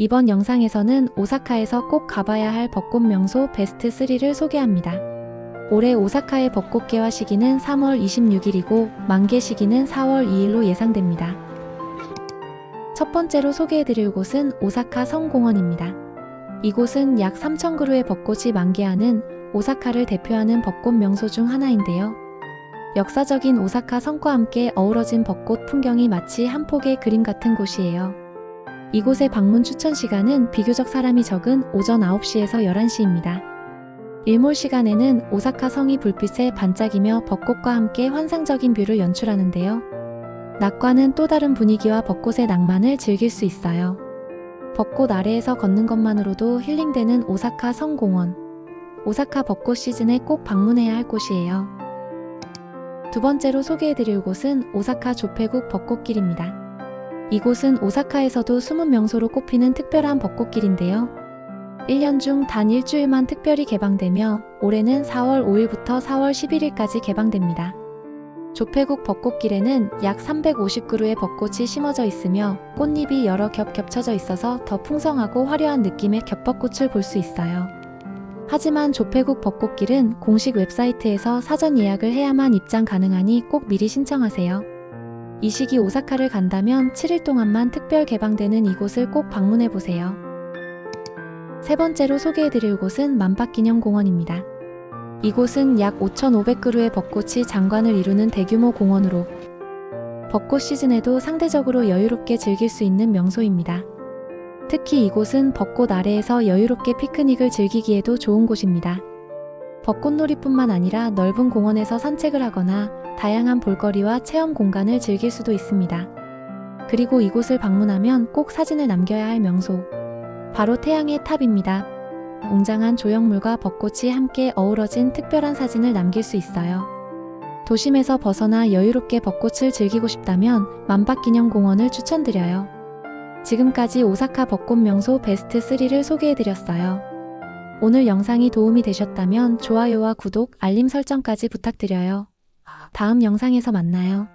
이번 영상에서는 오사카에서 꼭 가봐야 할 벚꽃 명소 베스트 3를 소개합니다. 올해 오사카의 벚꽃 개화 시기는 3월 26일이고 만개 시기는 4월 2일로 예상됩니다. 첫 번째로 소개해드릴 곳은 오사카 성공원입니다. 이곳은 약 3,000그루의 벚꽃이 만개하는 오사카를 대표하는 벚꽃 명소 중 하나인데요. 역사적인 오사카 성과 함께 어우러진 벚꽃 풍경이 마치 한 폭의 그림 같은 곳이에요. 이곳의 방문 추천 시간은 비교적 사람이 적은 오전 9시에서 11시입니다. 일몰 시간에는 오사카 성이 불빛에 반짝이며 벚꽃과 함께 환상적인 뷰를 연출하는데요. 낮과는 또 다른 분위기와 벚꽃의 낭만을 즐길 수 있어요. 벚꽃 아래에서 걷는 것만으로도 힐링되는 오사카 성공원. 오사카 벚꽃 시즌에 꼭 방문해야 할 곳이에요. 두 번째로 소개해드릴 곳은 오사카 조폐국 벚꽃길입니다. 이곳은 오사카에서도 숨은 명소로 꼽히는 특별한 벚꽃길인데요. 1년 중 단 일주일만 특별히 개방되며 올해는 4월 5일부터 4월 11일까지 개방됩니다. 조폐국 벚꽃길에는 약 350그루의 벚꽃이 심어져 있으며 꽃잎이 여러 겹 겹쳐져 있어서 더 풍성하고 화려한 느낌의 겹벚꽃을 볼 수 있어요. 하지만 조폐국 벚꽃길은 공식 웹사이트에서 사전 예약을 해야만 입장 가능하니 꼭 미리 신청하세요. 이 시기 오사카를 간다면 7일 동안만 특별 개방되는 이곳을 꼭 방문해 보세요. 세 번째로 소개해 드릴 곳은 만박기념공원입니다. 이곳은 약 5,500그루의 벚꽃이 장관을 이루는 대규모 공원으로 벚꽃 시즌에도 상대적으로 여유롭게 즐길 수 있는 명소입니다. 특히 이곳은 벚꽃 아래에서 여유롭게 피크닉을 즐기기에도 좋은 곳입니다. 벚꽃놀이뿐만 아니라 넓은 공원에서 산책을 하거나 다양한 볼거리와 체험 공간을 즐길 수도 있습니다. 그리고 이곳을 방문하면 꼭 사진을 남겨야 할 명소. 바로 태양의 탑입니다. 웅장한 조형물과 벚꽃이 함께 어우러진 특별한 사진을 남길 수 있어요. 도심에서 벗어나 여유롭게 벚꽃을 즐기고 싶다면 만박기념공원을 추천드려요. 지금까지 오사카 벚꽃 명소 베스트 3를 소개해드렸어요. 오늘 영상이 도움이 되셨다면 좋아요와 구독, 알림 설정까지 부탁드려요. 다음 영상에서 만나요.